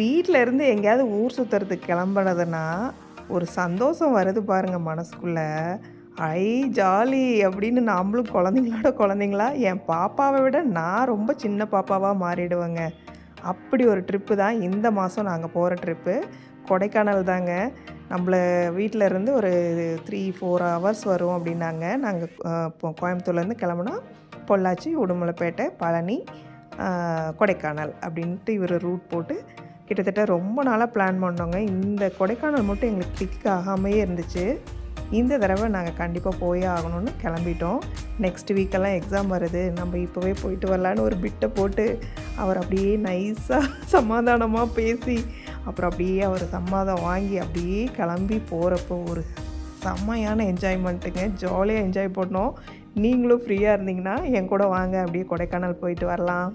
வீட்டில் இருந்து எங்கேயாவது ஊர் சுற்றுறதுக்கு கிளம்புனதுன்னா ஒரு சந்தோஷம் வருது பாருங்கள் மனசுக்குள்ளே. ஐ ஜாலி அப்படின்னு நாமளும் குழந்தைங்களோட குழந்தைங்களா? என் பாப்பாவை விட நான் ரொம்ப சின்ன பாப்பாவாக மாறிடுவேங்க. அப்படி ஒரு ட்ரிப்பு தான் இந்த மாதம் நாங்கள் போகிற ட்ரிப்பு கொடைக்கானல் தாங்க. நம்மள வீட்டில் இருந்து ஒரு த்ரீ ஃபோர் ஹவர்ஸ் வரும் அப்படின்னாங்க. நாங்கள் இப்போ கோயம்புத்தூர்லேருந்து கிளம்புனா பொள்ளாச்சி உடுமலைப்பேட்டை பழனி கொடைக்கானல் அப்படின்ட்டு இவர் ரூட் போட்டு கிட்டத்தட்ட ரொம்ப நாளாக பிளான் பண்ணோங்க. இந்த கொடைக்கானல் மட்டும் எங்களுக்கு கிளிக் ஆகாமையே இருந்துச்சு. இந்த தடவை நாங்கள் கண்டிப்பாக போயே ஆகணும்னு கிளம்பிட்டோம். நெக்ஸ்ட் வீக்கெல்லாம் எக்ஸாம் வருது. நம்ம இப்போவே போயிட்டு வரலான்னு ஒரு பிட்டை போட்டு அவர் அப்படியே நைஸாக சமாதானமாக பேசி அப்புறம் அப்படியே அவர் சமாதம் வாங்கி அப்படியே கிளம்பி போகிறப்போ ஒரு செம்மையான என்ஜாய்மெண்ட்டுங்க ஜாலியாக என்ஜாய் பண்ணோம். நீங்களும் ஃப்ரீயாக இருந்தீங்கன்னா என் கூட வாங்க. அப்படியே கொடைக்கானல் போயிட்டு வரலாம்.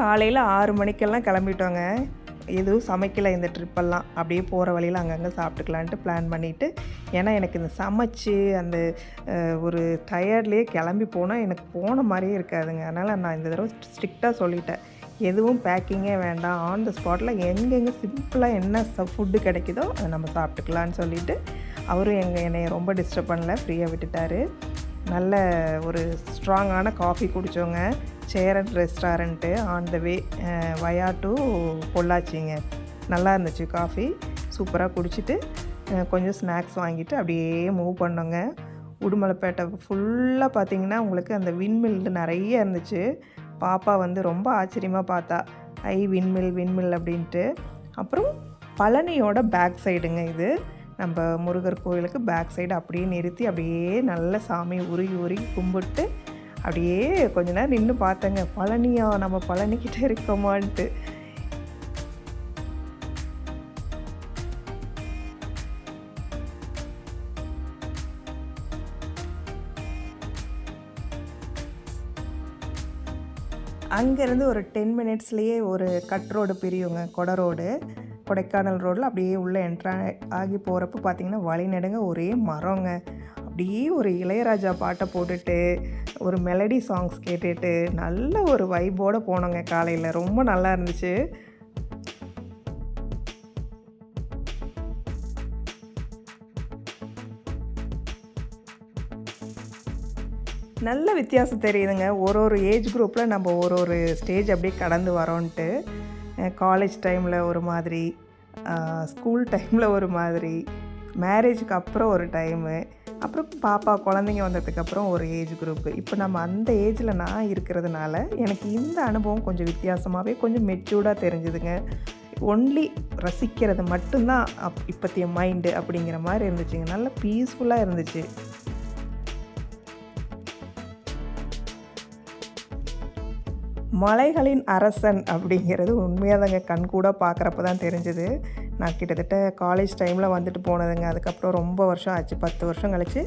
காலையில் ஆறு மணிக்கெல்லாம் கிளம்பிட்டோங்க. எதுவும் சமைக்கலை இந்த ட்ரிப்பெல்லாம் அப்படியே போகிற வழியில் அங்கங்கே சாப்பிட்டுக்கலான்ட்டு பிளான் பண்ணிவிட்டு ஏன்னா எனக்கு இந்த சமைச்சு அந்த ஒரு டயர்ட்லேயே கிளம்பி போனால் எனக்கு போன மாதிரியே இருக்காதுங்க. அதனால் நான் இந்த தடவை ஸ்ட்ரிக்டாக சொல்லிட்டேன். எதுவும் பேக்கிங்கே வேண்டாம். ஆன் த ஸ்பாட்டில் எங்கெங்கே சிம்பிளாக என்ன ஃபுட்டு கிடைக்குதோ அதை நம்ம சாப்பிட்டுக்கலான்னு சொல்லிவிட்டு அவரும் எங்கள் என்னை ரொம்ப டிஸ்டர்ப் பண்ணல. ஃப்ரீயாக விட்டுட்டார். நல்ல ஒரு ஸ்ட்ராங்கான coffee குடித்தோங்க Cheran restaurant on the way via to பொள்ளாச்சிங்க. நல்லா இருந்துச்சு காஃபி. சூப்பராக குடிச்சிட்டு கொஞ்சம் ஸ்நாக்ஸ் வாங்கிட்டு அப்படியே மூவ் பண்ணோங்க. உடுமலைப்பேட்டை ஃபுல்லாக பார்த்தீங்கன்னா உங்களுக்கு அந்த விண்மில் நிறைய இருந்துச்சு. பாப்பா வந்து ரொம்ப ஆச்சரியமாக பார்த்தா ஐ விண்மில் விண்மில் அப்படின்ட்டு. அப்புறம் பழனியோட பேக் சைடுங்க இது. நம்ம முருகர் கோயிலுக்கு பேக் சைடு அப்படியே நிறுத்தி அப்படியே நல்ல சாமி உருகி உருகி கும்பிட்டு அப்படியே கொஞ்ச நேரம் நின்று பார்த்தேங்க. பழனியா நம்ம பழனிக்கிட்ட இருக்கோமான்ட்டு. அங்கேருந்து ஒரு டென் மினிட்ஸ்லேயே ஒரு கட் ரோடு பிரியுங்க கொட ரோடு கொடைக்கானல் ரோடில் அப்படியே உள்ளே என்ட்ரா ஆகி போகிறப்ப பார்த்தீங்கன்னா வழிநடுங்க ஒரே மரங்க. அப்படியே ஒரு இளையராஜா பாட்டை போட்டுட்டு ஒரு மெலடி சாங்ஸ் கேட்டுட்டு நல்ல ஒரு வைபோடு போனோங்க காலையில். ரொம்ப நல்லா இருந்துச்சு. நல்ல வித்தியாசம் தெரியுதுங்க. ஒரு ஒரு ஏஜ் குரூப்பில் நம்ம ஒரு ஒரு ஸ்டேஜ் அப்படியே கடந்து வரோன்ட்டு. காலேஜ் டைமில் ஒரு மாதிரி ஸ்கூல் டைமில் ஒரு மாதிரி மேரேஜுக்கு அப்புறம் ஒரு டைமு அப்புறம் பாப்பா குழந்தைங்க வந்ததுக்கப்புறம் ஒரு ஏஜ் குரூப்பு இப்போ நம்ம அந்த ஏஜில் நான் இருக்கிறதுனால எனக்கு இந்த அனுபவம் கொஞ்சம் வித்தியாசமாகவே கொஞ்சம் மெச்சூர்டாக தெரிஞ்சுதுங்க. ஒன்லி ரசிக்கிறது மட்டும்தான் அப் இப்போத்திய மைண்டு அப்படிங்கிற மாதிரி இருந்துச்சுங்க. நல்ல பீஸ்ஃபுல்லாக இருந்துச்சு. மலைகளின் அரசன் அப்படிங்கிறது உண்மையாதாங்க கண் கூட பார்க்குறப்ப தான் தெரிஞ்சுது. நான் கிட்டத்தட்ட காலேஜ் டைமில் வந்துட்டு போனதுங்க. அதுக்கப்புறம் ரொம்ப வருஷம் ஆச்சு. பத்து வருஷம் கழிச்சு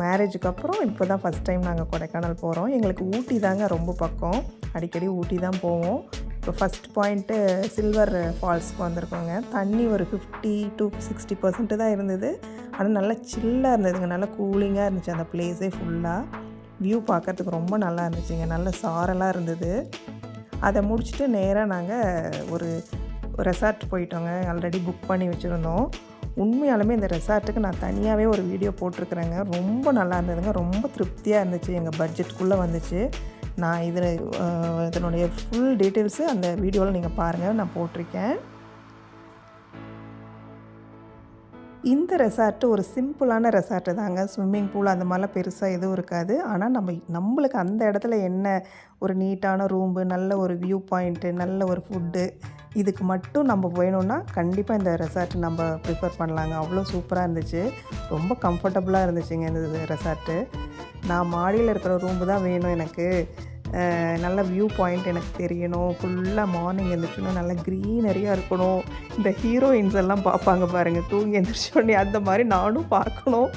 மேரேஜுக்கு அப்புறம் இப்போ தான் ஃபஸ்ட் டைம் நாங்கள் கொடைக்கானல் போகிறோம் எங்களுக்கு ஊட்டி தாங்க ரொம்ப பக்கம். அடிக்கடி ஊட்டி தான் போவோம். இப்போ ஃபஸ்ட் பாயிண்ட்டு சில்வர் ஃபால்ஸ்க்கு வந்திருக்கோங்க. தண்ணி ஒரு ஃபிஃப்டி டு சிக்ஸ்டி பர்சன்ட்டு தான் இருந்தது. ஆனால் நல்லா சில்லாக இருந்ததுங்க. நல்லா கூலிங்காக இருந்துச்சு. அந்த பிளேஸே ஃபுல்லாக வியூ பார்க்கறதுக்கு ரொம்ப நல்லா இருந்துச்சுங்க. நல்ல சாரலாக இருந்தது. அதை முடிச்சுட்டு நேராக நாங்கள் ஒரு ரெசார்ட் போயிட்டோங்க. ஆல்ரெடி புக் பண்ணி வச்சுருந்தோம். உண்மையாலுமே இந்த ரெசார்ட்டுக்கு நான் தனியாகவே ஒரு வீடியோ போட்டிருக்கிறேங்க. ரொம்ப நல்லா இருந்ததுங்க. ரொம்ப திருப்தியாக இருந்துச்சு. எங்கள் பட்ஜெட்டுக்குள்ளே வந்துச்சு. நான் இதில் இதனுடைய ஃபுல் டீட்டெயில்ஸு அந்த வீடியோவில் நீங்கள் பாருங்கள் நான் போட்டிருக்கேன். இந்த ரெசார்ட்டு ஒரு சிம்பிளான ரெசார்ட்டு தாங்க. ஸ்விம்மிங் பூல் அந்த மாதிரிலாம் பெருசாக எதுவும் இருக்காது. ஆனால் நம்ம நம்மளுக்கு அந்த இடத்துல என்ன ஒரு நீட்டான ரூம்பு நல்ல ஒரு வியூ பாயிண்ட்டு நல்ல ஒரு ஃபுட்டு இதுக்கு மட்டும் நம்ம வேணும்னா கண்டிப்பாக இந்த ரெசார்ட் நம்ம ப்ரிஃபர் பண்ணலாங்க. அவ்வளோ சூப்பராக இருந்துச்சு. ரொம்ப கம்ஃபர்டபுளாக இருந்துச்சுங்க இந்த ரெசார்ட்டு. நான் மாடியில் இருக்கிற ரூம்பு தான் வேணும் எனக்கு. நல்ல வியூ பாயிண்ட் எனக்கு தெரியணும். ஃபுல்லாக மார்னிங் எழுந்திரிச்சோன்னா நல்லா க்ரீனரியாக இருக்கணும். இந்த ஹீரோயின்ஸ் எல்லாம் பார்ப்பாங்க பாருங்கள் தூங்கி எழுந்திரிச்சோடனே அந்த மாதிரி நானும் பார்க்கணும்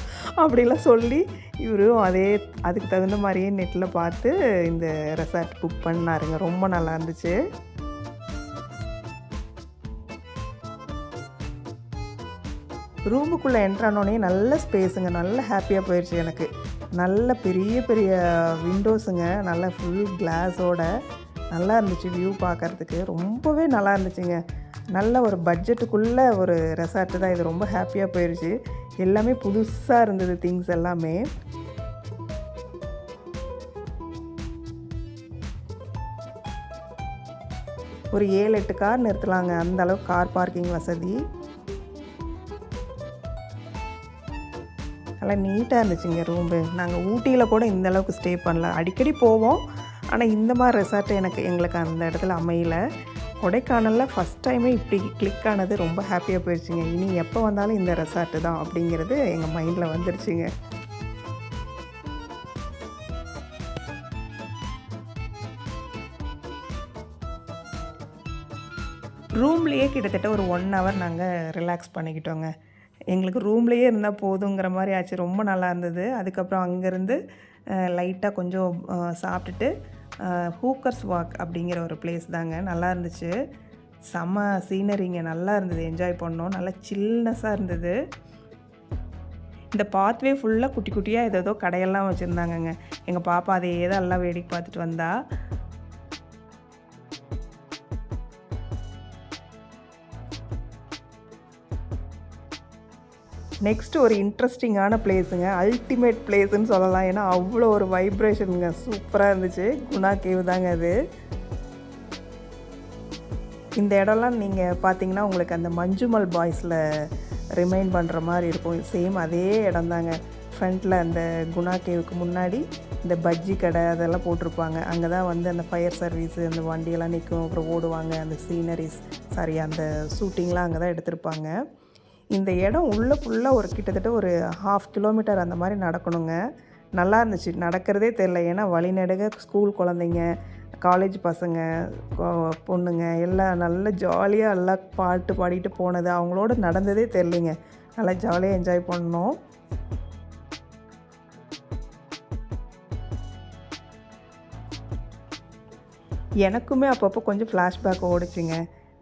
அப்படிலாம் சொல்லி இவரும் அதே அதுக்கு தகுந்த மாதிரியே நெட்டில் பார்த்து இந்த ரெசார்ட் புக் பண்ணாருங்க. ரொம்ப நல்லா இருந்துச்சு. ரூமுக்குள்ளே என்ட்ரானோடனே நல்ல ஸ்பேஸுங்க நல்ல ஹாப்பியாக போயிடுச்சு எனக்கு. நல்ல பெரிய பெரிய விண்டோஸுங்க நல்ல ஃபுல் கிளாஸோட நல்லா இருந்துச்சு வியூ பார்க்குறதுக்கு ரொம்பவே நல்லா இருந்துச்சுங்க. நல்ல ஒரு பட்ஜெட்டுக்குள்ளே ஒரு ரெசார்ட்டு தான். இது ரொம்ப ஹாப்பியாக போயிடுச்சு எல்லாமே புதுசாக இருந்தது திங்ஸ் எல்லாமே. ஒரு ஏழு எட்டு கார் நிறுத்தலாங்க. அந்த அளவுக்கு கார் பார்க்கிங் வசதி. நல்லா நீட்டாக இருந்துச்சுங்க ரூம்பு நாங்கள் ஊட்டியில் கூட இந்த அளவுக்கு ஸ்டே பண்ணல. அடிக்கடி போவோம். ஆனால் இந்த மாதிரி ரெசார்ட் எனக்கு எங்களுக்கு அந்த இடத்துல அமையல. கொடைக்கானலில் ஃபஸ்ட் டைமே இப்படி கிளிக் ஆனது ரொம்ப ஹாப்பியாக போயிடுச்சுங்க. இனி எப்போ வந்தாலும் இந்த ரெசார்ட்டு தான் அப்படிங்கிறது எங்கள் மைண்டில் வந்துருச்சுங்க. ரூம்லேயே கிட்டத்தட்ட ஒரு ஒன் ஹவர் நாங்கள் ரிலாக்ஸ் பண்ணிக்கிட்டோங்க. எங்களுக்கு ரூம்லேயே இருந்தால் போதுங்கிற மாதிரி ஆச்சு. ரொம்ப நல்லா இருந்தது. அதுக்கப்புறம் அங்கேருந்து லைட்டாக கொஞ்சம் சாப்பிட்டுட்டு ஹூக்கர்ஸ் வாக் அப்படிங்கிற ஒரு பிளேஸ் தாங்க. நல்லா இருந்துச்சு. செம்ம சீனரிங்க. நல்லா இருந்தது. என்ஜாய் பண்ணோம். நல்லா சில்னஸாக இருந்தது. இந்த பாத்வே ஃபுல்லாக குட்டி குட்டியாக ஏதோ கடையெல்லாம் வச்சுருந்தாங்கங்க. எங்கள் பாப்பா அதையே தான் எல்லாம் வேடிக்கை பார்த்துட்டு வந்தா. நெக்ஸ்ட் ஒரு இன்ட்ரெஸ்டிங்கான பிளேஸுங்க அல்டிமேட் பிளேஸ்ன்னு சொல்லலாம். ஏன்னா அவ்வளோ ஒரு வைப்ரேஷனுங்க சூப்பராக இருந்துச்சு. குணா கேவ் தாங்க அது. இந்த இடம்லாம் நீங்கள் பார்த்தீங்கன்னா உங்களுக்கு அந்த மஞ்சுமல் பாய்ஸில் ரிமைண்ட் பண்ணுற மாதிரி இருக்கும். சேம் அதே இடம் தாங்க ஃப்ரண்ட்டில் அந்த குணா கேவுக்கு முன்னாடி இந்த பஜ்ஜி கடை அதெல்லாம் போட்டிருப்பாங்க. அங்கே தான் வந்து அந்த ஃபயர் சர்வீஸு அந்த வண்டியெல்லாம் நிற்கும். அப்புறம் ஓடுவாங்க. அந்த சீனரிஸ் சாரி அந்த ஷூட்டிங்லாம் அங்கே தான் எடுத்திருப்பாங்க. இந்த இடம் உள்ளே ஃபுல்லாக ஒரு கிட்டத்தட்ட ஒரு ஹாஃப் கிலோமீட்டர் அந்த மாதிரி நடக்கணுங்க. நல்லா இருந்துச்சு. நடக்கிறதே தெரில ஏன்னா வழிநடுக ஸ்கூல் குழந்தைங்க காலேஜ் பசங்க பொண்ணுங்க எல்லாம் நல்ல ஜாலியாக எல்லாம் பாட்டு பாடிட்டு போனது. அவங்களோட நடந்ததே தெரிலிங்க நல்லா ஜாலியாக என்ஜாய் பண்ணோம். எனக்குமே அப்பப்போ கொஞ்சம் ஃப்ளாஷ்பேக் ஓடிச்சுங்க.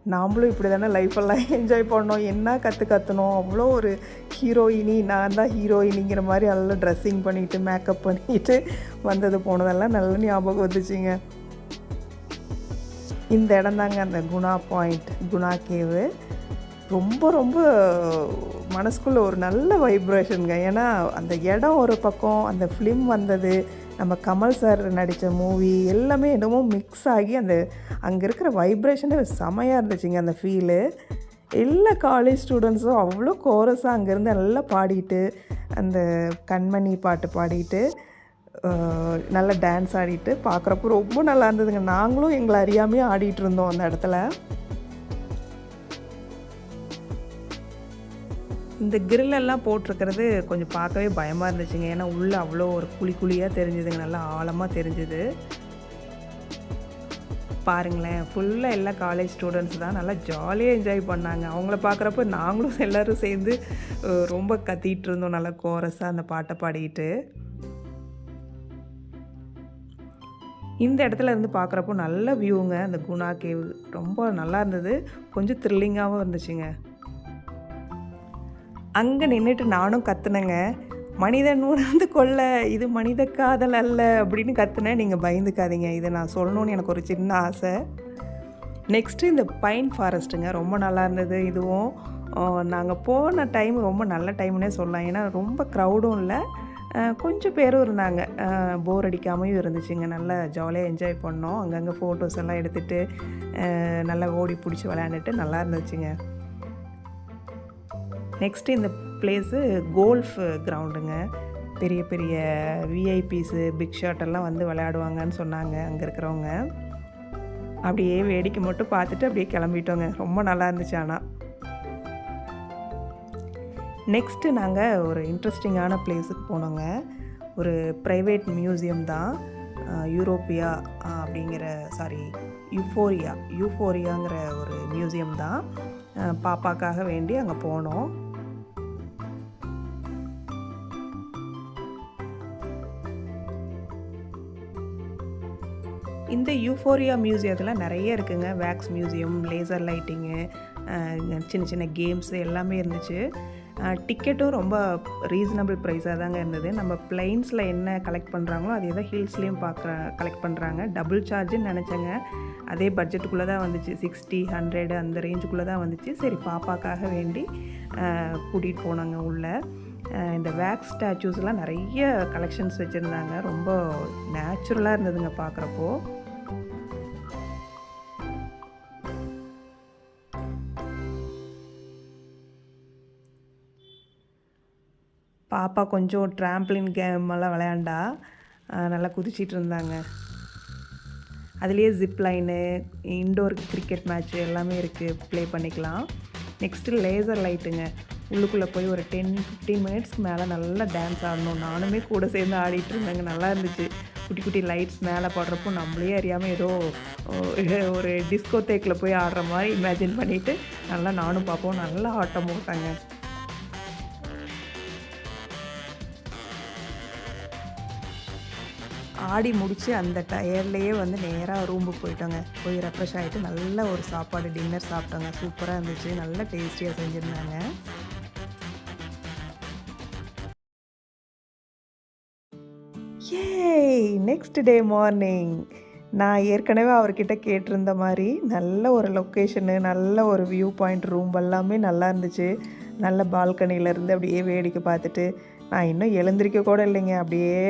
நாமளும் இப்படி தானே லைஃப்பெல்லாம் என்ஜாய் பண்ணோம். என்ன கற்று கற்றுனோம் அவ்வளோ ஒரு ஹீரோயினி நான் தான் ஹீரோயினிங்கிற மாதிரி நல்லா ட்ரெஸ்ஸிங் பண்ணிட்டு மேக்கப் பண்ணிட்டு வந்தது போனதெல்லாம் நல்ல ஞாபகம் வந்துச்சுங்க. இந்த இடம் தாங்க அந்த குணா பாயிண்ட் குணா கேவு ரொம்ப ரொம்ப மனசுக்குள்ளே ஒரு நல்ல வைப்ரேஷனுங்க ஏன்னா அந்த இடம் ஒரு பக்கம் அந்த ஃபிலிம் வந்தது நம்ம கமல் சார் நடித்த மூவி எல்லாமே என்னமோ மிக்ஸ் ஆகி அந்த அங்கே இருக்கிற வைப்ரேஷனே செமையாக இருந்துச்சுங்க அந்த ஃபீலு எல்லா காலேஜ் ஸ்டூடெண்ட்ஸும் அவ்வளோ கோரஸாக அங்கேருந்து நல்லா பாடிட்டு அந்த கண்மணி பாட்டு பாடிட்டு நல்லா டான்ஸ் ஆடிட்டு பார்க்குறப்போ ரொம்ப நல்லா இருந்ததுங்க. நாங்களும் எங்களை அறியாமையே ஆடிட்டு இருந்தோம் அந்த இடத்துல. இந்த கிரில்லெல்லாம் போட்டிருக்கிறது கொஞ்சம் பார்க்கவே பயமாக இருந்துச்சுங்க. ஏன்னா உள்ளே அவ்வளோ ஒரு குழி குழியாக தெரிஞ்சுதுங்க. நல்லா ஆழமாக தெரிஞ்சுது. பாருங்களேன் ஃபுல்லாக எல்லா காலேஜ் ஸ்டூடெண்ட்ஸ் தான் நல்லா ஜாலியாக என்ஜாய் பண்ணாங்க. அவங்கள பார்க்குறப்ப நாங்களும் எல்லோரும் சேர்ந்து ரொம்ப கத்திகிட்டு இருந்தோம். நல்லா கோரஸாக அந்த பாட்டை பாடிக்கிட்டு இந்த இடத்துல இருந்து பார்க்குறப்போ நல்ல வியூங்க அந்த குணா கேவ் ரொம்ப நல்லா இருந்தது. கொஞ்சம் த்ரில்லிங்காகவும் இருந்துச்சுங்க. அங்கே நின்றுட்டு நானும் கத்துனேங்க. மனிதன் உணர்ந்து கொள்ள இது மனித காதல் அல்ல அப்படின்னு கத்துனேன். நீங்கள் பயந்துக்காதீங்க. இதை நான் சொல்லணும்னு எனக்கு ஒரு சின்ன ஆசை. நெக்ஸ்ட்டு இந்த பைன் ஃபாரஸ்ட்டுங்க ரொம்ப நல்லா இருந்தது. இதுவும் நாங்கள் போன டைம் ரொம்ப நல்ல டைம்னே சொல்லலாம். ஏன்னா ரொம்ப க்ரௌடும் இல்லை. கொஞ்சம் பேரும் இருந்தாங்க. போர் அடிக்காமையும் இருந்துச்சுங்க. நல்லா ஜாலியாக என்ஜாய் பண்ணோம். அங்கங்கே ஃபோட்டோஸ் எல்லாம் எடுத்துகிட்டு நல்லா ஓடி பிடிச்சி விளையாண்டுட்டு நல்லா இருந்துச்சுங்க. நெக்ஸ்ட்டு இந்த பிளேஸு கோல்ஃப் கிரவுண்டுங்க பெரிய பெரிய விஐபிஸு பிக் ஷாட் எல்லாம் வந்து விளையாடுவாங்கன்னு சொன்னாங்க அங்கே இருக்கிறவங்க. அப்படியே வேடிக்கை மட்டும் பார்த்துட்டு அப்படியே கிளம்பிட்டோங்க. ரொம்ப நல்லா இருந்துச்சு ஆனால் நெக்ஸ்ட்டு நாங்கள் ஒரு இன்ட்ரெஸ்டிங்கான பிளேஸுக்கு போனோங்க. ஒரு ப்ரைவேட் மியூசியம் தான். யூரோப்பியா அப்படிங்கிற சாரி யூஃபோரியா யூஃபோரியாங்கிற ஒரு மியூசியம் தான். பாப்பாக்காக வேண்டி அங்கே போனோம். இந்த யூஃபோரியா மியூசியத்தில் நிறைய இருக்குங்க. வேக்ஸ் மியூசியம் லேசர் லைட்டிங்கு சின்ன சின்ன கேம்ஸ் எல்லாமே இருந்துச்சு. டிக்கெட்டும் ரொம்ப ரீசனபிள் ப்ரைஸாக தாங்க இருந்தது. நம்ம பிளைன்ஸில் என்ன கலெக்ட் பண்ணுறாங்களோ அதே தான் ஹில்ஸ்லேயும் பார்க்குற கலெக்ட் பண்ணுறாங்க டபுள் சார்ஜுன்னு நினச்சேங்க. அதே பட்ஜெட்டுக்குள்ளே தான் வந்துச்சு. சிக்ஸ்டி ஹண்ட்ரட் அந்த ரேஞ்சுக்குள்ளே தான் வந்துச்சு. சரி பாப்பாக்காக வேண்டி கூட்டிகிட்டு போனாங்க உள்ளே. இந்த வேக்ஸ் ஸ்டாச்சூஸ்லாம் நிறைய கலெக்ஷன்ஸ் வச்சுருந்தாங்க. ரொம்ப நேச்சுரலாக இருந்ததுங்க பார்க்குறப்போ பாப்பா கொஞ்சம் ட்ராம்ப்ளின் கேம் எல்லாம் விளையாண்டா. நல்லா குதிச்சிட்டு இருந்தாங்க. அதுலேயே zip line indoor cricket match எல்லாமே இருக்குது ப்ளே பண்ணிக்கலாம். நெக்ஸ்ட்டு லேசர் லைட்டுங்க உள்ளுக்குள்ளே போய் ஒரு டென் ஃபிஃப்டீன் மினிட்ஸ்க்கு மேலே நல்லா டான்ஸ் ஆடணும். நானுமே கூட சேர்ந்து ஆடிட்டு இருந்தேங்க. நல்லா இருந்துச்சு. குட்டி குட்டி லைட்ஸ் மேலே பாடுறப்போ நம்மளே அறியாமல் ஏதோ ஒரு டிஸ்கோ தேக்கில் போய் ஆடுற மாதிரி இமேஜின் பண்ணிவிட்டு நல்லா நானும் பார்ப்போம் நல்லா ஆட்டம் போட்டாங்க. ஆடி முடித்து அந்த டயர்லேயே வந்து நேராக ரூமுக்கு போயிட்டோங்க. போய் ரெஃப்ரெஷ் ஆகிட்டு நல்ல ஒரு சாப்பாடு டின்னர் சாப்பிட்டோங்க. சூப்பராக இருந்துச்சு. நல்ல டேஸ்டியாக செஞ்சுருந்தாங்க. ஏய் நெக்ஸ்ட் டே மார்னிங் நான் ஏற்கனவே அவர்கிட்ட கேட்டிருந்த மாதிரி நல்ல ஒரு லொக்கேஷனு நல்ல ஒரு வியூ பாயிண்ட் ரூம் எல்லாமே நல்லா இருந்துச்சு. நல்ல பால்கனியிலேருந்து அப்படியே வேடிக்கை பார்த்துட்டு நான் இன்னும் எழுந்திரிக்க கூட இல்லைங்க. அப்படியே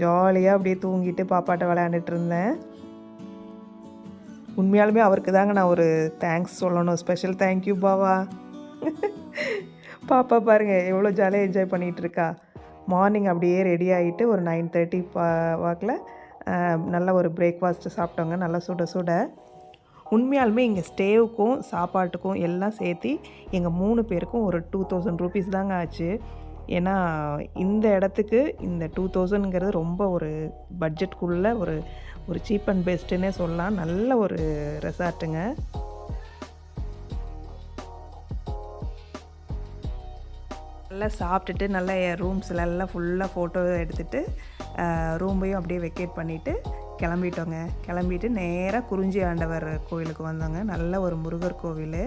ஜாலியாக அப்படியே தூங்கிட்டு பாப்பாட்ட விளையாண்டுட்டு இருந்தேன். உண்மையாலுமே அவருக்கு தாங்க நான் ஒரு தேங்க்ஸ் சொல்லணும். ஸ்பெஷல் தேங்க்யூ பாவா. பாப்பா பாருங்கள் எவ்வளோ ஜாலியாக என்ஜாய் பண்ணிகிட்டு இருக்கா. மார்னிங் அப்படியே ரெடி ஆகிட்டு ஒரு நைன் தேர்ட்டி பா வாக்கில் நல்ல ஒரு பிரேக்ஃபாஸ்ட்டு சாப்பிட்டோங்க நல்லா சுட சுட. உண்மையாலுமே இங்கே ஸ்டேவுக்கும் சாப்பாட்டுக்கும் எல்லாம் சேர்த்து எங்கள் மூணு பேருக்கும் ஒரு டூ தௌசண்ட் ருபீஸ் தாங்க ஆச்சு. ஏன்னா இந்த இடத்துக்கு இந்த டூ தௌசண்ட்ங்கிறது ரொம்ப ஒரு பட்ஜெட்குள்ளே ஒரு ஒரு சீப் அண்ட் பெஸ்ட்டுன்னே சொல்லலாம். நல்ல ஒரு ரெசார்ட்டுங்க. நல்லா சாப்பிட்டுட்டு நல்லா ரூம்ஸில் எல்லாம் ஃபுல்லாக ஃபோட்டோ எடுத்துகிட்டு ரூமையும் அப்படியே வெக்கேட் பண்ணிவிட்டு கிளம்பிட்டோங்க. கிளம்பிட்டு நேராக குறிஞ்சி ஆண்டவர் கோயிலுக்கு வந்தோங்க. நல்ல ஒரு முருகர் கோவில்.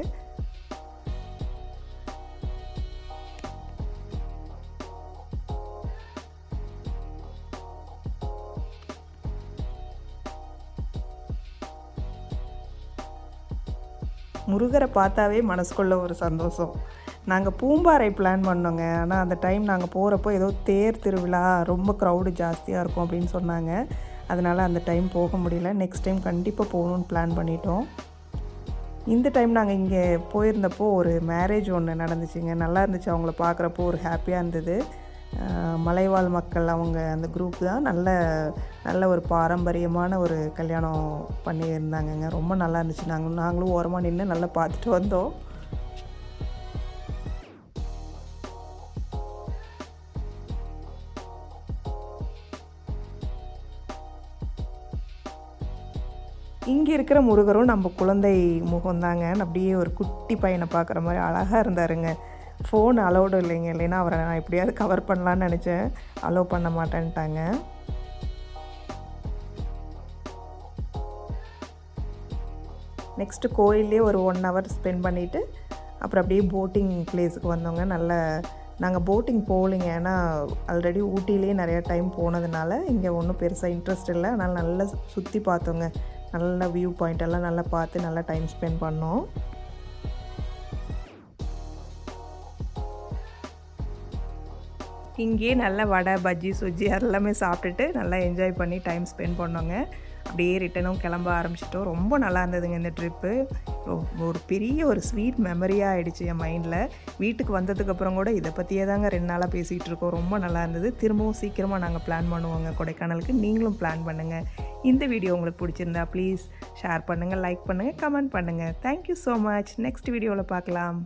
முருகரை பார்த்தாவே மனசுக்குள்ள ஒரு சந்தோஷம். நாங்கள் பூம்பாறை பிளான் பண்ணோங்க. ஆனால் அந்த டைம் நாங்கள் போகிறப்போ ஏதோ தேர் திருவிழா ரொம்ப க்ரௌடு ஜாஸ்தியாக இருக்கும் அப்படின்னு சொன்னாங்க. அதனால் அந்த டைம் போக முடியல. நெக்ஸ்ட் டைம் கண்டிப்பாக போகணுன்னு பிளான் பண்ணிட்டோம். இந்த டைம் நாங்கள் இங்கே போயிருந்தப்போ ஒரு மேரேஜ் ஒன்று நடந்துச்சுங்க. நல்லா இருந்துச்சு. அவங்கள பார்க்குறப்போ ஒரு ஹாப்பியாக இருந்தது. மலைவாழ் மக்கள் அவங்க அந்த குரூப் தான் நல்ல நல்ல ஒரு பாரம்பரியமான ஒரு கல்யாணம் பண்ணியிருந்தாங்கங்க. ரொம்ப நல்லா இருந்துச்சு. நாங்கள் நாங்களும் ஓரமாக நின்று நல்லா பார்த்துட்டு வந்தோம். இங்கே இருக்கிற முருகரும் நம்ம குழந்தை முகம்தாங்க. அப்படியே ஒரு குட்டி பையனை பார்க்குற மாதிரி அழகாக இருந்தாருங்க. ஃபோன் அலௌடு இல்லைங்க. இல்லைன்னா அவரை நான் எப்படியாவது கவர் பண்ணலான்னு நினச்சேன். அலோவ் பண்ண மாட்டேன்ட்டாங்க. நெக்ஸ்ட்டு கோயிலே ஒரு ஒன் ஹவர் ஸ்பெண்ட் பண்ணிவிட்டு அப்புறம் அப்படியே போட்டிங் பிளேஸுக்கு வந்தோங்க. நல்ல நாங்கள் போட்டிங் போகலிங்க. ஏன்னா ஆல்ரெடி ஊட்டிலேயே நிறையா டைம் போனதுனால இங்கே ஒன்றும் பெருசாக இன்ட்ரெஸ்ட் இல்லை. அதனால் நல்லா சுற்றி பார்த்தோங்க. நல்ல வியூ பாயிண்ட் எல்லாம் நல்லா பார்த்து நல்லா டைம் ஸ்பெண்ட் பண்ணோம். இங்கேயே நல்ல வடை பஜ்ஜி சுஜ்ஜி எல்லாமே சாப்பிட்டுட்டு நல்லா என்ஜாய் பண்ணி டைம் ஸ்பெண்ட் பண்ணோங்க. அப்படியே ரிட்டனும் கிளம்ப ஆரம்பிச்சிட்டோம். ரொம்ப நல்லா இருந்ததுங்க இந்த ட்ரிப்பு ஒரு பெரிய ஒரு ஸ்வீட் மெமரியாக ஆகிடுச்சு என் மைண்டில் வீட்டுக்கு வந்ததுக்கப்புறம் கூட இதை பற்றியே தாங்க ரெண்டு நாளாக பேசிகிட்டு இருக்கோம். ரொம்ப நல்லா இருந்தது. திரும்பவும் சீக்கிரமாக நாங்கள் பிளான் பண்ணுவோங்க கொடைக்கானலுக்கு. நீங்களும் பிளான் பண்ணுங்கள் இந்த வீடியோ உங்களுக்கு பிடிச்சிருந்தா ப்ளீஸ் ஷேர் பண்ணுங்கள் லைக் பண்ணுங்கள் கமெண்ட் பண்ணுங்கள் thank you so much next வீடியோவில் பார்க்கலாம்.